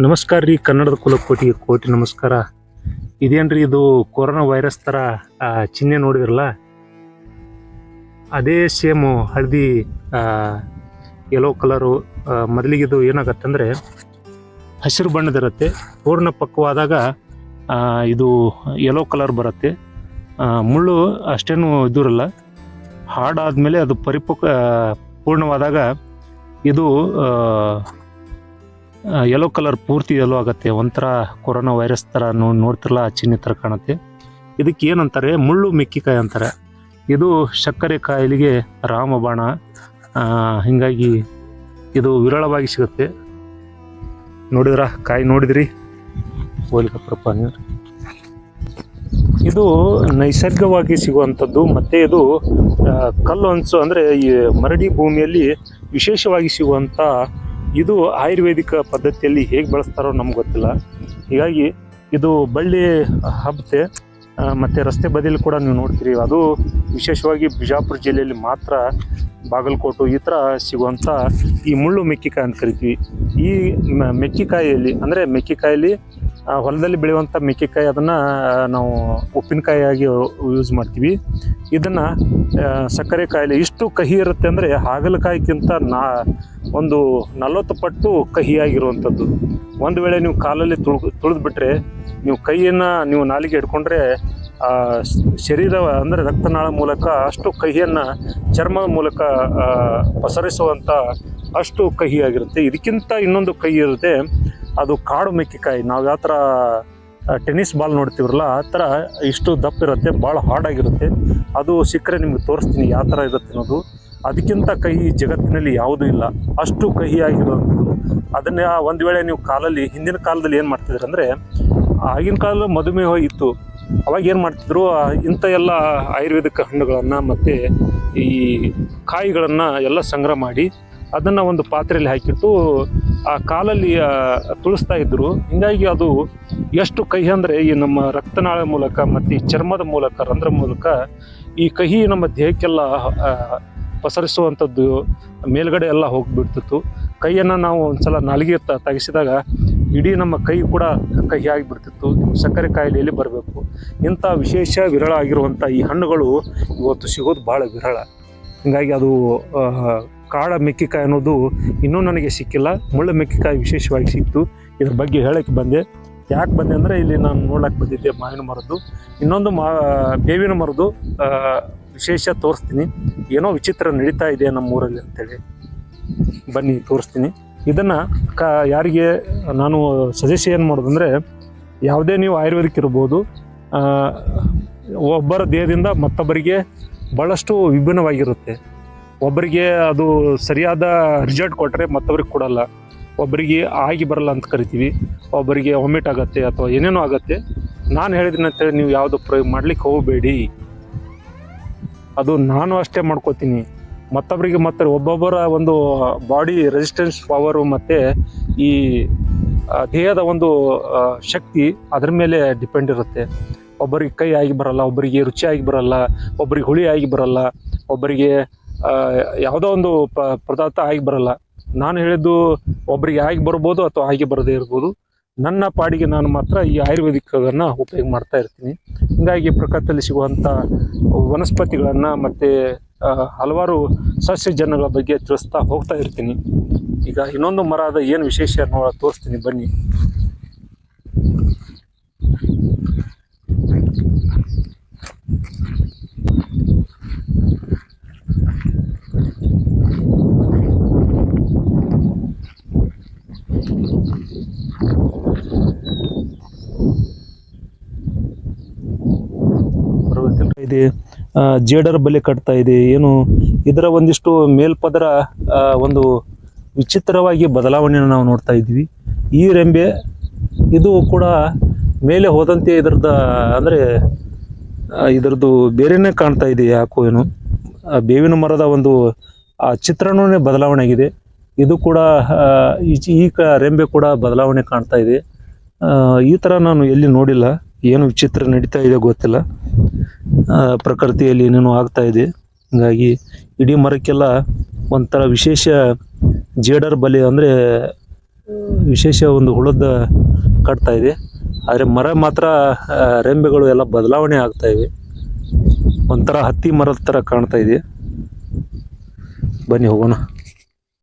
ನಮಸ್ಕಾರ ರೀ, ಕನ್ನಡದ ಕುಲಕೋಟಿಗೆ ಕೋಟಿ ನಮಸ್ಕಾರ. ಇದೇನ್ರಿ ಇದು ಕೊರೋನಾ ವೈರಸ್ ಥರ ಚಿಹ್ನೆ ನೋಡಿದ್ರಲ್ಲ? ಅದೇ ಸೇಮು ಹಳದಿ ಯೆಲ್ಲೋ ಕಲರು ಮೊದಲಿಗೆ ಇದು ಏನಾಗತ್ತಂದರೆ ಹಸಿರು ಬಣ್ಣದಿರುತ್ತೆ ಪೂರ್ಣ ಪಕ್ವವಾದಾಗ ಇದು ಯೆಲ್ಲೋ ಕಲರ್ ಬರುತ್ತೆ. ಮುಳ್ಳು ಅಷ್ಟೇನು ಇದಿರಲ್ಲ. ಹಾಡಾದಮೇಲೆ ಅದು ಪರಿಪಕ್ವ ಪೂರ್ಣವಾದಾಗ ಇದು ಯೆಲ್ಲೋ ಕಲರ್ ಪೂರ್ತಿ ಯೆಲ್ಲೋ ಆಗುತ್ತೆ. ಒಂಥರ ಕೊರೋನಾ ವೈರಸ್ ಥರ ನೋಡಿ ನೋಡ್ತಿರಲ್ಲ ಆ ಚಿಹ್ನೆ ಥರ ಕಾಣುತ್ತೆ. ಇದಕ್ಕೆ ಏನಂತಾರೆ? ಮುಳ್ಳು ಮೆಕ್ಕಿಕಾಯಿ ಅಂತಾರೆ. ಇದು ಸಕ್ಕರೆ ಕಾಯಿಲೆಗೆ ರಾಮಬಾಣ ಹೀಗಾಗಿ ಇದು ವಿರಳವಾಗಿ ಸಿಗುತ್ತೆ. ನೋಡಿದ್ರ? ಕಾಯಿ ನೋಡಿದ್ರಿ? ಹೋಲಿಕಪ್ಪ ನೀವು. ಇದು ನೈಸರ್ಗಿಕವಾಗಿ ಸಿಗುವಂಥದ್ದು, ಮತ್ತು ಇದು ಕಲ್ಲು ಹಂಚು ಅಂದರೆ ಈ ಮರಡಿ ಭೂಮಿಯಲ್ಲಿ ವಿಶೇಷವಾಗಿ ಸಿಗುವಂಥ ಇದು ಆಯುರ್ವೇದಿಕ ಪದ್ಧತಿಯಲ್ಲಿ ಹೇಗೆ ಬಳಸ್ತಾರೋ ನಮ್ಗೆ ಗೊತ್ತಿಲ್ಲ. ಹೀಗಾಗಿ ಇದು ಬಳ್ಳಿ ಹಬ್ಬತೆ ಮತ್ತು ರಸ್ತೆ ಬದಿಯಲ್ಲಿ ಕೂಡ ನೀವು ನೋಡ್ತೀರಿ. ಅದು ವಿಶೇಷವಾಗಿ ಬಿಜಾಪುರ ಜಿಲ್ಲೆಯಲ್ಲಿ ಮಾತ್ರ ಬಾಗಲಕೋಟು ಈ ಥರ ಸಿಗುವಂಥ ಈ ಮುಳ್ಳು ಮೆಕ್ಕಿಕಾಯಿ ಅಂತ ಕರಿತೀವಿ. ಈ ಮೆಕ್ಕಿಕಾಯಿಯಲ್ಲಿ ಅಂದರೆ ಮೆಕ್ಕಿಕಾಯಲ್ಲಿ ಹೊಲದಲ್ಲಿ ಬೆಳೆಯುವಂಥ ಮೆಕ್ಕೆಕಾಯಿ ಅದನ್ನು ನಾವು ಉಪ್ಪಿನಕಾಯಿಯಾಗಿ ಯೂಸ್ ಮಾಡ್ತೀವಿ. ಇದನ್ನು ಸಕ್ಕರೆ ಕಾಯಿಲೆ ಇಷ್ಟು ಕಹಿ ಇರುತ್ತೆ ಅಂದರೆ ಹಾಗಲಕಾಯಿಗಿಂತ ನಾ ಒಂದು ನಲವತ್ತು ಪಟ್ಟು ಕಹಿಯಾಗಿರುವಂಥದ್ದು ಒಂದು ವೇಳೆ ನೀವು ಕಾಲಲ್ಲಿ ತುಳ್ ತುಳಿದ್ಬಿಟ್ರೆ ನೀವು ಕೈಯನ್ನು ನೀವು ನಾಲಿಗೆ ಹಿಡ್ಕೊಂಡ್ರೆ ಆ, ಶರೀರ ಅಂದರೆ ರಕ್ತನಾಳ ಮೂಲಕ ಅಷ್ಟು ಕಹಿಯನ್ನು ಚರ್ಮದ ಮೂಲಕ ಆ, ಪಸರಿಸುವಂಥ ಅಷ್ಟು ಕಹಿಯಾಗಿರುತ್ತೆ ಇದಕ್ಕಿಂತ ಇನ್ನೊಂದು ಕಹಿ ಇರುತ್ತೆ ಅದು ಕಾಡು ಮೆಕ್ಕಿಕಾಯಿ. ನಾವು ಯಾವ ಥರ ಟೆನ್ನಿಸ್ ಬಾಲ್ ನೋಡ್ತೀವ್ರಲ್ಲ, ಆ ಥರ ಇಷ್ಟು ದಪ್ಪ ಇರುತ್ತೆ ಭಾಳ ಹಾರ್ಡಾಗಿರುತ್ತೆ ಅದು ಸಿಕ್ಕರೆ ನಿಮ್ಗೆ ತೋರಿಸ್ತೀನಿ ಯಾವ ಥರ ಇರುತ್ತೆ ಅನ್ನೋದು. ಅದಕ್ಕಿಂತ ಕಹಿ ಜಗತ್ತಿನಲ್ಲಿ ಯಾವುದೂ ಇಲ್ಲ. ಅಷ್ಟು ಕಹಿಯಾಗಿರುವಂಥದ್ದು ಅದನ್ನ ಒಂದು ವೇಳೆ ನೀವು ಕಾಲಲ್ಲಿ, ಹಿಂದಿನ ಕಾಲದಲ್ಲಿ ಏನು ಮಾಡ್ತಿದ್ರು ಅಂದರೆ, ಆಗಿನ ಕಾಲದಲ್ಲಿ ಮಧುಮೇಹ ಇತ್ತು. ಅವಾಗ ಏನು ಮಾಡ್ತಿದ್ರು ಇಂಥ ಎಲ್ಲ ಆಯುರ್ವೇದಿಕ ಹಣ್ಣುಗಳನ್ನು ಮತ್ತು ಈ ಕಾಯಿಗಳನ್ನು ಎಲ್ಲ ಸಂಗ್ರಹ ಮಾಡಿ ಅದನ್ನು ಒಂದು ಪಾತ್ರೆಯಲ್ಲಿ ಹಾಕಿಟ್ಟು ಆ ಕಾಲಲ್ಲಿ ತುಳಿಸ್ತಾ ಇದ್ದರು ಹಿಂಗಾಗಿ ಅದು ಎಷ್ಟು ಕಹಿ ಅಂದರೆ ಈ ನಮ್ಮ ರಕ್ತನಾಳ ಮೂಲಕ ಮತ್ತು ಈ ಚರ್ಮದ ಮೂಲಕ, ರಂಧ್ರ ಮೂಲಕ ಈ ಕಹಿ ನಮ್ಮ ದೇಹಕ್ಕೆಲ್ಲ ಪಸರಿಸುವಂಥದ್ದು ಮೇಲ್ಗಡೆ ಎಲ್ಲ ಹೋಗಿಬಿಡ್ತಿತ್ತು. ಕೈಯನ್ನು ನಾವು ಒಂದ್ಸಲ ನಾಲಿಗೆ ತ, ತೆಗೆಸಿದಾಗ ಇಡೀ ನಮ್ಮ ಕೈ ಕೂಡ ಕಹಿ ಆಗಿಬಿಡ್ತಿತ್ತು. ಸಕ್ಕರೆ ಕಾಯಿಲೆಯಲ್ಲಿ ಬರಬೇಕು. ಇಂಥ ವಿಶೇಷ ವಿರಳ ಆಗಿರುವಂಥ ಈ ಹಣ್ಣುಗಳು ಇವತ್ತು ಸಿಗೋದು ಭಾಳ ವಿರಳ. ಹಿಂಗಾಗಿ ಅದು ಕಾಡ ಮೆಕ್ಕಿಕಾಯಿ ಅನ್ನೋದು ಇನ್ನೂ ನನಗೆ ಸಿಕ್ಕಿಲ್ಲ. ಮುಳ್ಳು ಮೆಕ್ಕಿಕಾಯಿ ವಿಶೇಷವಾಗಿ ಸಿಕ್ತು ಇದ್ರ ಬಗ್ಗೆ ಹೇಳಕ್ಕೆ ಬಂದೆ. ಯಾಕೆ ಬಂದೆ ಅಂದರೆ ಇಲ್ಲಿ ನಾನು ನೋಡಕ್ಕೆ ಬಂದಿದ್ದೆ ಮಾವಿನ ಮರದ್ದು. ಇನ್ನೊಂದು ಮಾ, ಬೇವಿನ ಮರದ್ದು ವಿಶೇಷ ತೋರಿಸ್ತೀನಿ. ಏನೋ ವಿಚಿತ್ರ ನಡೀತಾ ಇದೆ ನಮ್ಮ ಊರಲ್ಲಿ ಅಂತೇಳಿ. ಬನ್ನಿ, ತೋರಿಸ್ತೀನಿ. ಇದನ್ನು ಕ, ಯಾರಿಗೆ ನಾನು ಸಜೆಸ್ಟ್ ಏನು ಮಾಡೋದಂದರೆ ಯಾವುದೇ ನೀವು ಆಯುರ್ವೇದಿಕ್ ಇರ್ಬೋದು ಒಬ್ಬರ ದೇಹದಿಂದ ಮತ್ತೊಬ್ಬರಿಗೆ ಭಾಳಷ್ಟು ವಿಭಿನ್ನವಾಗಿರುತ್ತೆ. ಒಬ್ಬರಿಗೆ ಅದು ಸರಿಯಾದ ರಿಸಲ್ಟ್ ಕೊಟ್ಟರೆ ಮತ್ತೊಬ್ರಿಗೆ ಕೊಡಲ್ಲ. ಒಬ್ಬರಿಗೆ ಆಗಿ ಬರಲ್ಲ ಅಂತ ಕರಿತೀವಿ. ಒಬ್ಬರಿಗೆ ವಾಮಿಟ್ ಆಗತ್ತೆ ಅಥವಾ ಏನೇನೋ ಆಗತ್ತೆ. ನಾನು ಹೇಳಿದ್ದೀನಿ ಅಂತೇಳಿ ನೀವು ಯಾವುದು ಪ್ರಯೋಗ ಮಾಡ್ಲಿಕ್ಕೆ ಹೋಗಬೇಡಿ. ಅದು ನಾನು ಅಷ್ಟೇ ಮಾಡ್ಕೋತೀನಿ. ಮತ್ತೊಬ್ಬರಿಗೆ ಮತ್ತೆ ಒಬ್ಬೊಬ್ಬರ ಒಂದು ಬಾಡಿ ರೆಸಿಸ್ಟೆನ್ಸ್ ಪವರು ಮತ್ತು ಈ ದೇಹದ ಒಂದು ಶಕ್ತಿ ಅದ್ರ ಮೇಲೆ ಡಿಪೆಂಡ್ ಇರುತ್ತೆ. ಒಬ್ಬರಿಗೆ ಕೈ ಆಗಿ ಬರಲ್ಲ, ಒಬ್ಬರಿಗೆ ರುಚಿಯಾಗಿ ಬರಲ್ಲ ಒಬ್ಬರಿಗೆ ಹುಳಿ ಆಗಿ ಬರಲ್ಲ, ಒಬ್ಬರಿಗೆ ಯಾವುದೋ ಒಂದು ಪ, ಪದಾರ್ಥ ಆಗಿ ಬರಲ್ಲ. ನಾನು ಹೇಳಿದ್ದು ಒಬ್ಬರಿಗೆ ಆಗಿ ಬರ್ಬೋದು ಅಥವಾ ಆಗಿ ಬರದೇ ಇರ್ಬೋದು. ನನ್ನ ಪಾಡಿಗೆ ನಾನು ಮಾತ್ರ ಈ ಆಯುರ್ವೇದಿಕವನ್ನು ಉಪಯೋಗ ಮಾಡ್ತಾ ಇರ್ತೀನಿ. ಹೀಗಾಗಿ ಪ್ರಕೃತಿಯಲ್ಲಿ ಸಿಗುವಂಥ ವನಸ್ಪತಿಗಳನ್ನು ಮತ್ತು ಹಲವಾರು ಜನಗಳ ಬಗ್ಗೆ ತಿಳಿಸ್ತಾ ಹೋಗ್ತಾ ಇರ್ತೀನಿ. ಈಗ ಇನ್ನೊಂದು ಮರದ ಏನು ವಿಶೇಷ ಅನ್ನೋ ತೋರಿಸ್ತೀನಿ. ಬನ್ನಿ. ಇದೆ ಜೇಡರ ಬಲೆ ಕಟ್ತಾ ಇದೆ. ಏನು, ಇದರ ಒಂದಿಷ್ಟು ಮೇಲ್ಪದರ ಒಂದು ವಿಚಿತ್ರವಾಗಿ ಬದಲಾವಣೆಯನ್ನು ನಾವು ನೋಡ್ತಾ ಇದ್ವಿ ಈ ರೆಂಬೆ, ಇದು ಕೂಡ ಮೇಲೆ ಹೋದಂತೆ ಇದರದ, ಅಂದರೆ ಇದರದ್ದು ಬೇರೆನೇ ಕಾಣ್ತಾ ಇದೆ. ಯಾಕೋ ಏನು ಬೇವಿನ ಮರದ ಒಂದು, ಆ ಚಿತ್ರಣವೇ ಬದಲಾವಣೆ ಆಗಿದೆ ಇದು ಕೂಡ ಈ ಕ ರೆಂಬೆ ಕೂಡ ಬದಲಾವಣೆ ಕಾಣ್ತಾ ಇದೆ. ಈ ಥರ ನಾನು ಎಲ್ಲಿ ನೋಡಿಲ್ಲ. ಏನು ವಿಚಿತ್ರ ನಡೀತಾ ಇದೆ ಗೊತ್ತಿಲ್ಲ. ಪ್ರಕೃತಿಯಲ್ಲಿ ಏನೇನೋ ಆಗ್ತಾ ಇದೆ. ಹಾಗಾಗಿ ಇಡೀ ಮರಕ್ಕೆಲ್ಲ ಒಂಥರ ವಿಶೇಷ ಜೇಡರ್ ಬಲೆ ಅಂದರೆ, ವಿಶೇಷ ಒಂದು ಹುಳದ ಕಟ್ತಾ ಇದೆ. ಆದರೆ ಮರ ಮಾತ್ರ ರೆಂಬೆಗಳು ಎಲ್ಲ ಬದಲಾವಣೆ ಆಗ್ತಾ ಇವೆ. ಒಂಥರ ಹತ್ತಿ ಮರದ ಥರ ಕಾಣ್ತಾ ಇದೆ. ಬನ್ನಿ ಹೋಗೋಣ.